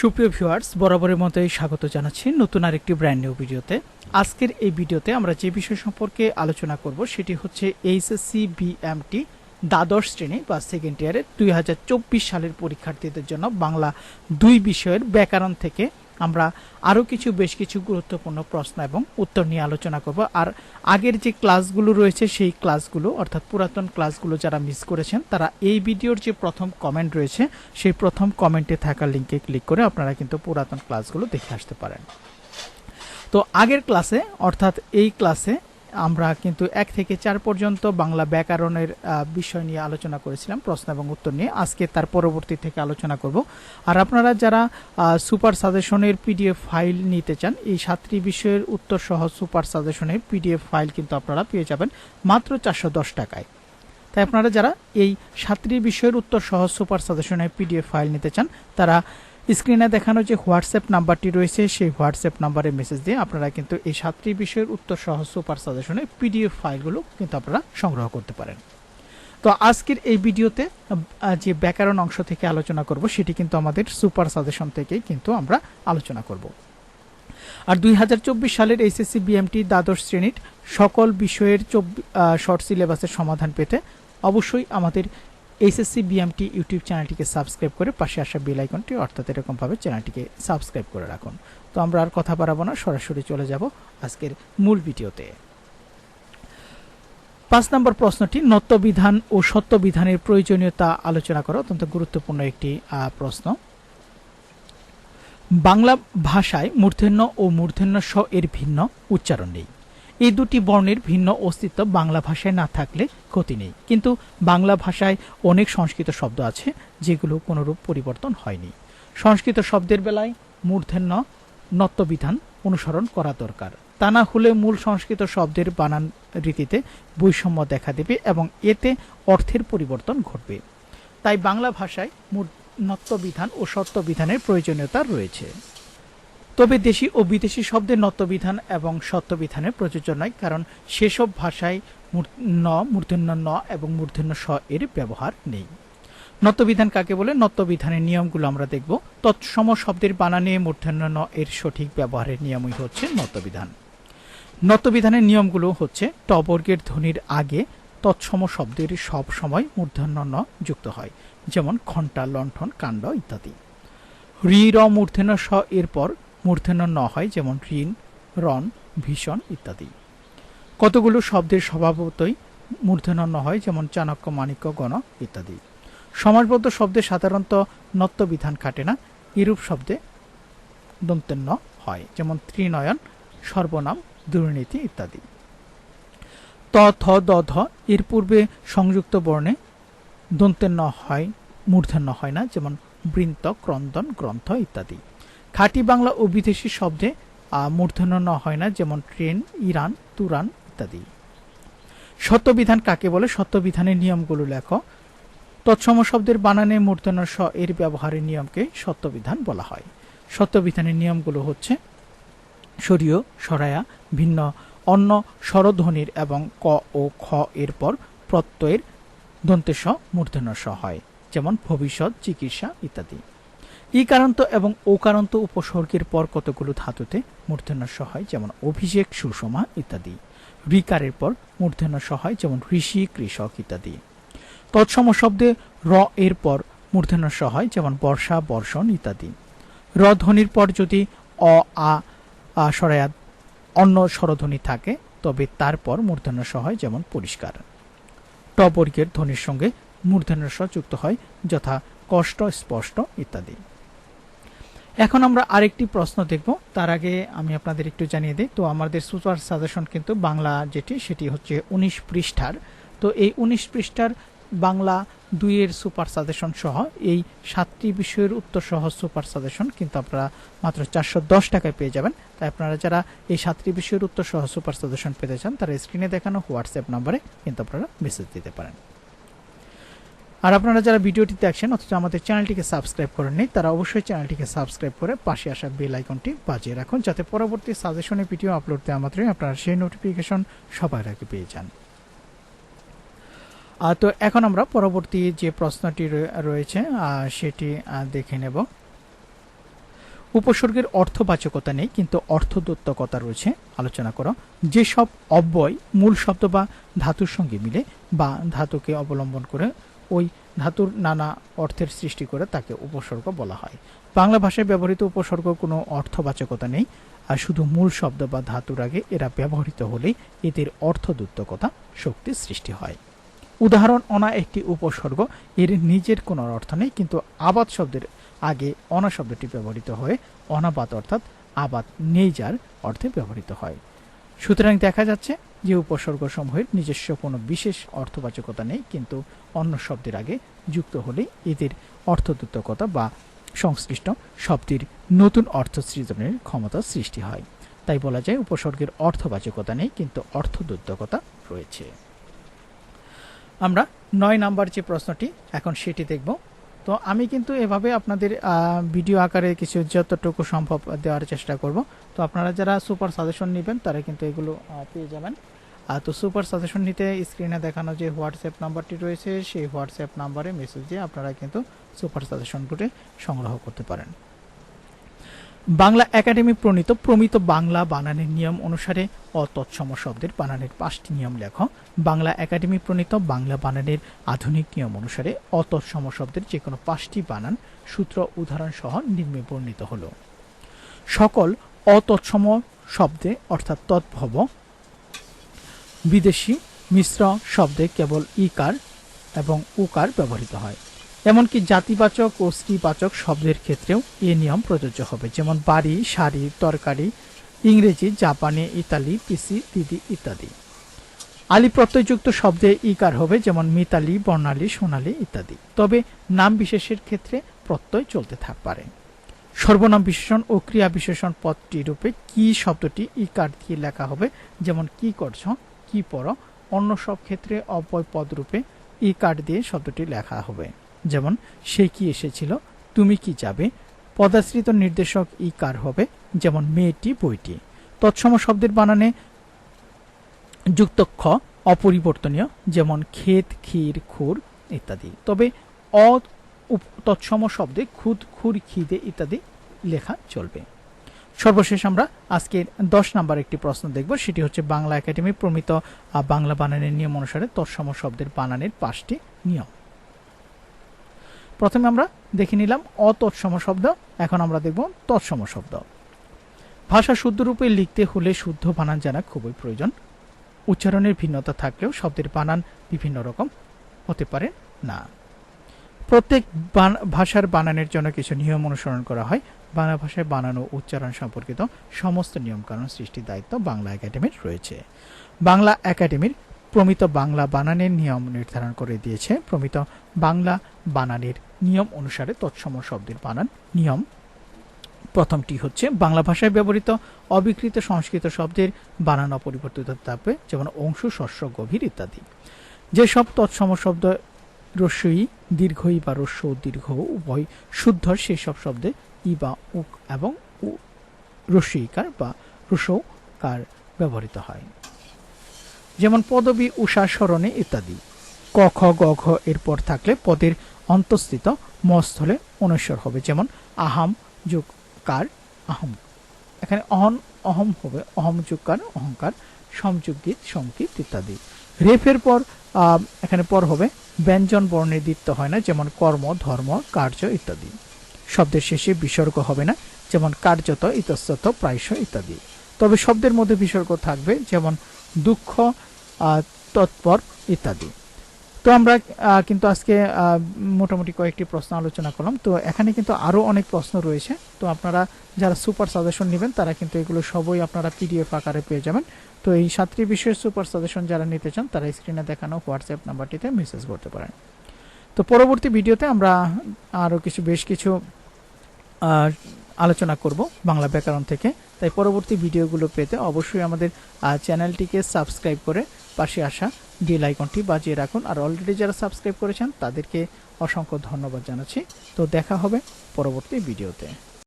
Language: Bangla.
সুপ্রিয় ভিউয়ার্স, বরাবরের মতোই স্বাগত জানাচ্ছি নতুন আরেকটি ব্র্যান্ড নিউ ভিডিওতে। আজকের এই ভিডিওতে আমরা যে বিষয় সম্পর্কে আলোচনা করব সেটি হচ্ছে এইচএসসি বিএমটি দ্বাদশ শ্রেণি বা সেকেন্ড ইয়ারের দুই হাজার চব্বিশ সালের পরীক্ষার্থীদের জন্য বাংলা দুই বিষয়ের ব্যাকরণ থেকে আমরা আরও কিছু, বেশ কিছু গুরুত্বপূর্ণ প্রশ্ন এবং উত্তর নিয়ে আলোচনা করব। আর আগের যে ক্লাসগুলো রয়েছে, সেই ক্লাসগুলো, অর্থাৎ পুরাতন ক্লাসগুলো যারা মিস করেছেন, তারা এই ভিডিওর যে প্রথম কমেন্ট রয়েছে, সেই প্রথম কমেন্টে থাকা লিঙ্কে ক্লিক করে আপনারা কিন্তু পুরাতন ক্লাসগুলো দেখে আসতে পারেন। তো আগের ক্লাসে অর্থাৎ এই ক্লাসে আমরা কিন্তু এক থেকে চার পর্যন্ত বাংলা ব্যাকরণের বিষয় নিয়ে আলোচনা করেছিলাম, প্রশ্ন এবং উত্তর নিয়ে। আজকে তার পরবর্তী থেকে আলোচনা করব। আর আপনারা যারা সুপার সাজেশনের পিডিএফ ফাইল নিতে চান, এই সাতটি বিষয়ের উত্তর সহ সুপার সাজেশনের পিডিএফ ফাইল কিন্তু আপনারা পেয়ে যাবেন মাত্র চারশো দশ টাকায়। তাই আপনারা যারা এই সাতটি বিষয়ের উত্তর সহ সুপার সাজেশনের পিডিএফ ফাইল নিতে চান, তারা স্ক্রিনে দেখানো যে হোয়াটসঅ্যাপ নাম্বারটি রয়েছে, সেই হোয়াটসঅ্যাপ নাম্বারে মেসেজ দিয়ে আপনারা কিন্তু এই সাতটি বিষয়ের উত্তর সহ সুপার সাজেশনের পিডিএফ ফাইলগুলো কিন্তু আপনারা সংগ্রহ করতে পারেন। তো আজকের এই ভিডিওতে যে ব্যাকরণ অংশ থেকে আলোচনা করব, সেটি কিন্তু আমাদের সুপার সাজেশন থেকেই কিন্তু আমরা আলোচনা করব। আর দুই হাজার চব্বিশ সালের এইচএসসি বিএমটি দ্বাদশ শ্রেণির সকল বিষয়ের শর্ট সিলেবাসের সমাধান পেতে অবশ্যই আমাদের এইচএসসি বিএমটি ইউটিউব চ্যানেলটিকে সাবস্ক্রাইব করে পাশে আসা বেল আইকনটি অর্থাৎ এরকমভাবে চ্যানেলটিকে সাবস্ক্রাইব করে রাখুন। তো আমরা আর কথা বাড়াবো না, সরাসরি চলে যাব আজকের মূল ভিডিওতে। পাঁচ নম্বর প্রশ্নটি, নত্যবিধান ও সত্যবিধানের প্রয়োজনীয়তা আলোচনা করা? অত্যন্ত গুরুত্বপূর্ণ একটি প্রশ্ন। বাংলা ভাষায় মূর্ধন্য ও মূর্ধন্য স এর ভিন্ন উচ্চারণ নেই। এই দুটি বর্ণের ভিন্ন অস্তিত্ব বাংলা ভাষায় না থাকলে ক্ষতি নেই। কিন্তু বাংলা ভাষায় অনেক সংস্কৃত শব্দ আছে, যেগুলো কোনোরূপ পরিবর্তন হয়নি। সংস্কৃত শব্দের বেলায় মূর্ধন্য নত্যবিধান অনুসরণ করা দরকার। তা না হলে মূল সংস্কৃত শব্দের বানান রীতিতে বৈষম্য দেখা দেবে এবং এতে অর্থের পরিবর্তন ঘটবে। তাই বাংলা ভাষায় মূর- নত্যবিধান ও সত্যবিধানের প্রয়োজনীয়তা রয়েছে। তবে দেশি ও বিদেশি শব্দের নত্যবিধান এবং সত্যবিধানের প্রযোজ্য নয়, কারণ সেসব ভাষায় ন, মূর্ধন্য ন এবং মূর্ধন্য স এর ব্যবহার নেই। নত্যবিধান কাকে বলে? নত্যবিধানের নিয়মগুলো আমরা দেখব। তৎসম শব্দের বানানে মূর্ধন্য ন এর সঠিক ব্যবহারের নিয়মই হচ্ছে নত্যবিধান। নত্যবিধানের নিয়মগুলো হচ্ছে টবর্গের ধ্বনির আগে তৎসম শব্দের সব সময় মূর্ধন্য ন যুক্ত হয়, যেমন ঘণ্টা, লণ্ঠন, কাণ্ড ইত্যাদি। রি, র, মূর্ধন্য স এরপর মূর্ধন্য ন হয়, যেমন ঋণ, রণ, ভীষণ ইত্যাদি। কতগুলো শব্দের স্বভাবতই মূর্ধন্য ন হয়, যেমন চাণক্য, মাণিক্য, গণ ইত্যাদি। সমাজবদ্ধ শব্দে সাধারণত নত্যবিধান খাটে না এরূপ শব্দে দন্তেন্য হয়, যেমন ত্রিনয়ন, সর্বনাম, দুর্নীতি ইত্যাদি। ত, থ, দ, ধ, এর পূর্বে সংযুক্ত বর্ণে দন্তেন্য হয়, মূর্ধন্য হয় না, যেমন বৃন্ত, ক্রন্দন, গ্রন্থ ইত্যাদি। খাঁটি বাংলা ও বিদেশি শব্দে মূর্ধন্য ন হয় না, যেমন ট্রেন, ইরান, তুরান ইত্যাদি। সত্যবিধান কাকে বলে? সত্যবিধানের নিয়মগুলো লেখ। তৎসম শব্দের বানানে মূর্ধন্য স এর ব্যবহারের নিয়মকে সত্যবিধান বলা হয়। সত্যবিধানের নিয়মগুলো হচ্ছে সরীয়, সরায়া, ভিন্ন, অন্য, স্বরধ্বনির এবং ক ও খ এর পর প্রত্যয়ের দন্তেশ মূর্ধন্য স হয়, যেমন ভবিষ্যৎ, চিকিৎসা ইত্যাদি। ইকারান্ত এবং ওকারান্ত উপসর্গের পর কতগুলো ধাতুতে মূর্ধন্য স হয় যেমন অভিষেক, সুষমা ইত্যাদি। ঋকারের পর মূর্ধন্য স হয় যেমন ঋষি, কৃষক ইত্যাদি। তৎসম শব্দে র এর পর মূর্ধন্য স হয় যেমন বর্ষা, বর্ষণ ইত্যাদি। র ধ্বনির পর যদি অ, আ আ, সরায়া অন্য স্বরধ্বনি থাকে, তবে তারপর মূর্ধন্য স হয় যেমন পরিষ্কার। ট বর্গের ধ্বনির সঙ্গে মূর্ধন্য স যুক্ত হয়, যথা কষ্ট, স্পষ্ট ইত্যাদি। এখন আমরা আরেকটি প্রশ্ন দেখব। তার আগে আমি আপনাদের একটু জানিয়ে দিই। তো আমাদের সুপার সাজেশন কিন্তু বাংলা যেটি, সেটি হচ্ছে উনিশ পৃষ্ঠার। তো এই উনিশ পৃষ্ঠার বাংলা দুইয়ের সুপার সাজেশন সহ এই সাতটি বিষয়ের উত্তর সহ সুপার সাজেশন কিন্তু আপনারা মাত্র চারশো দশ টাকায় পেয়ে যাবেন। তাই আপনারা যারা এই সাতটি বিষয়ের উত্তর সহ সুপার সাজেশন পেতে চান, তারা স্ক্রিনে দেখানো হোয়াটসঅ্যাপ নম্বরে কিন্তু আপনারা মেসেজ দিতে পারেন। আর আপনারা যারা ভিডিওটি দেখছেন, অথচ আমাদের চ্যানেলটিকে সাবস্ক্রাইব করেননি, তারা অবশ্যই চ্যানেলটিকে সাবস্ক্রাইব করে পাশে আসা বেল আইকনটি বাজিয়ে রাখুন, যাতে পরবর্তী সাজেশনে ভিডিও আপলোড দেওয়া মাত্রই আপনারা সেই নোটিফিকেশন সবার আগে পেয়ে যান। তো এখন আমরা পরবর্তী যে প্রশ্নটি রয়েছে সেটি দেখে নেব। উপসর্গের অর্থবাচকতা নেই, কিন্তু অর্থদত্তকতা রয়েছে। আলোচনা করো। যেসব অব্যয় মূল শব্দ বা ধাতুর সঙ্গে মিলে বা ধাতুকে অবলম্বন করে ওই ধাতুর নানা অর্থের সৃষ্টি করে তাকে উপসর্গ বলা হয়। বাংলা ভাষায় ব্যবহৃত উপসর্গ কোনো অর্থবাচকতা নেই, আর শুধু মূল শব্দ বা ধাতুর আগে এরা ব্যবহৃত হলেই এদের অর্থদূত্তকতা শক্তির সৃষ্টি হয়। উদাহরণ অনা একটি উপসর্গ, এর নিজের কোনো অর্থ নেই, কিন্তু আবাদ শব্দের আগে অনা শব্দটি ব্যবহৃত হয়ে, অনাবাদ অর্থাৎ আবাদ নেই যার অর্থে ব্যবহৃত হয়। সুতরাং দেখা যাচ্ছে যে উপসর্গ সমূহের নিজস্ব কোনো বিশেষ অর্থবাচকতা নেই, কিন্তু অন্য শব্দের আগে যুক্ত হলে এদের অর্থদূতকতা বা সংশ্লিষ্ট শব্দের নতুন অর্থ সৃজনের ক্ষমতা সৃষ্টি হয়। তাই বলা যায় উপসর্গের অর্থবাচকতা নেই, কিন্তু অর্থদূতকতা রয়েছে। আমরা নয় নাম্বার যে প্রশ্নটি, এখন সেটি দেখব। তো আমি কিন্তু এভাবে আপনাদের ভিডিও আকারে কিছু যতটুকু সম্ভব দেওয়ার চেষ্টা করব। তো আপনারা যারা সুপার সাজেশন নেবেন, তারা কিন্তু এগুলো পেয়ে যাবেন। আর তো সুপার সাজেশন নিতে স্ক্রিনে দেখানো যে হোয়াটসঅ্যাপ নাম্বারটি রয়েছে, সেই হোয়াটসঅ্যাপ নাম্বারে মেসেজ দিয়ে আপনারা কিন্তু সুপার সাজেশনগুলি সংগ্রহ করতে পারেন। বাংলা একাডেমি প্রণীত প্রমিত বাংলা বানানের নিয়ম অনুসারে অতৎসম শব্দের বানানের পাঁচটি নিয়ম লেখ। বাংলা একাডেমি প্রণীত বাংলা বানানের আধুনিক নিয়ম অনুসারে অতৎসম শব্দের যে কোনো পাঁচটি বানান সূত্র উদাহরণ সহ নিম্নে বর্ণিত হল। সকল অতৎসম শব্দে অর্থাৎ তৎভব বিদেশি মিশ্র শব্দে কেবল ইকার এবং উকার ব্যবহৃত হয়। এমনকি জাতিবাচক ও স্ত্রীবাচক শব্দের ক্ষেত্রেও এ নিয়ম প্রযোজ্য হবে। যেমন বাড়ি, শাড়ি, তরকারি, ইংরেজি, জাপানি, ইতালি, পিসি, দিদি ইত্যাদি। আলি প্রত্যয়যুক্ত শব্দে ইকার হবে, যেমন মিতালি, বর্ণালী, সোনালী ইত্যাদি। তবে নাম বিশেষের ক্ষেত্রে প্রত্যয় চলতে থাক পারে। সর্বনাম বিশেষণ ও ক্রিয়া বিশেষণ পদটি রূপে কি শব্দটি ইকার দিয়ে লেখা হবে? যেমন কি করছ, কি পর অন্য সব ক্ষেত্রে অপয় পদ রূপে ই কার্ড দিয়ে শব্দটি লেখা হবে। যেমন, সে কি এসেছিল, তুমি কি যাবে, পদাশ্রিত নির্দেশক ই কার হবে, যেমন মেয়েটি, বইটি। তৎসম শব্দের বানানে যুক্ত খ, অপরিবর্তনীয়, যেমন ক্ষেত, ক্ষীর, খুর ইত্যাদি। তবে অ তৎসম শব্দে খুদ, খুর, খিদে ইত্যাদি লেখা চলবে। সর্বশেষ আমরা আজকের দশ নাম্বার একটি প্রশ্ন দেখব, সেটি হচ্ছে বাংলা একাডেমি প্রমিত বাংলা বানানের নিয়ম অনুসারে তৎসম শব্দের বানানের পাঁচটি নিয়ম। প্রথমে আমরা দেখে নিলাম অতৎসম শব্দ, এখন আমরা দেখব তৎসম শব্দ। ভাষা শুদ্ধরূপে লিখতে হলে শুদ্ধ বানান জানা খুবই প্রয়োজন। উচ্চারণের ভিন্নতা থাকলেও শব্দের বানান বিভিন্ন রকম হতে পারে না। প্রত্যেক ভাষার বানানের জন্য কিছু নিয়ম অনুসরণ করা হয়। বাংলা ভাষায় বানানো উচ্চারণ সম্পর্কিত সমস্ত নিয়মকানুন সৃষ্টির দায়িত্ব বাংলা একাডেমির রয়েছে। বাংলা একাডেমির প্রমিত বাংলা বানানের নিয়ম নির্ধারণ করে দিয়েছে। প্রমিত বাংলা বানানের নিয়ম অনুসারে তৎসম শব্দের বানান নিয়ম। প্রথমটি হচ্ছে, বাংলা ভাষায় ব্যবহৃত অবিকৃত সংস্কৃত শব্দের বানান অপরিবর্তিত থাকবে যেমন অংশ শস্য গভীর ইত্যাদি। যেসব তৎসম শব্দ রস্যই দীর্ঘই বা রস্য দীর্ঘ উভয় শুদ্ধ সেসব শব্দে ই বা উক এবং রস্যইকার বা রস্যকার ব্যবহৃত হয়। যেমন পদবী, উষা, স্মরণে ইত্যাদি। ক, খ, গ, ঘ এরপর থাকলে পদের অন্তঃস্থিত মস্থলে অনশ্বর হবে। যেমন আহাম, যোগ, কার, আহম। এখানে অহন, অহম হবে। অহম, যোগ, কার, অহংকার সমযোগীত সংকীত ইত্যাদি। রেফের পর এখানে পর হবে। ব্যঞ্জন বর্ণে দ্বিত্ব হয় না। যেমন কর্ম, ধর্ম, কার্য ইত্যাদি। শব্দের শেষে বিসর্গ হবে না। যেমন কার্যত, ইতস্তত, প্রায়শ ইত্যাদি। তবে শব্দের মধ্যে বিসর্গ থাকবে। যেমন দুঃখ তৎপর ইত্যাদি। তো আমরা কিন্তু আজকে মোটামুটি কয়েকটি প্রশ্ন আলোচনা করলাম। তো এখানে কিন্তু আরও অনেক প্রশ্ন রয়েছে। তো আপনারা যারা সুপার সাজেশন নেবেন, তারা কিন্তু এগুলো সবই আপনারা পিডিএফ আকারে পেয়ে যাবেন। তো এই সাতটি বিষয়ের সুপার সাজেশন যারা নিতে চান, তারা স্ক্রিনে দেখানো হোয়াটসঅ্যাপ নাম্বারটিতে মেসেজ করতে পারেন। তো পরবর্তী ভিডিওতে আমরা আরও কিছু, বেশ কিছু আলোচনা করব বাংলা ব্যাকরণ থেকে। তাই পরবর্তী ভিডিওগুলো পেতে অবশ্যই আমাদের চ্যানেলটিকে সাবস্ক্রাইব করে পাশে আসা বেল আইকনটি বাজিয়ে রাখুন। আর অলরেডি যারা সাবস্ক্রাইব করেছেন, তাদেরকে অসংখ্য ধন্যবাদ জানাচ্ছি। তো দেখা হবে পরবর্তী ভিডিওতে।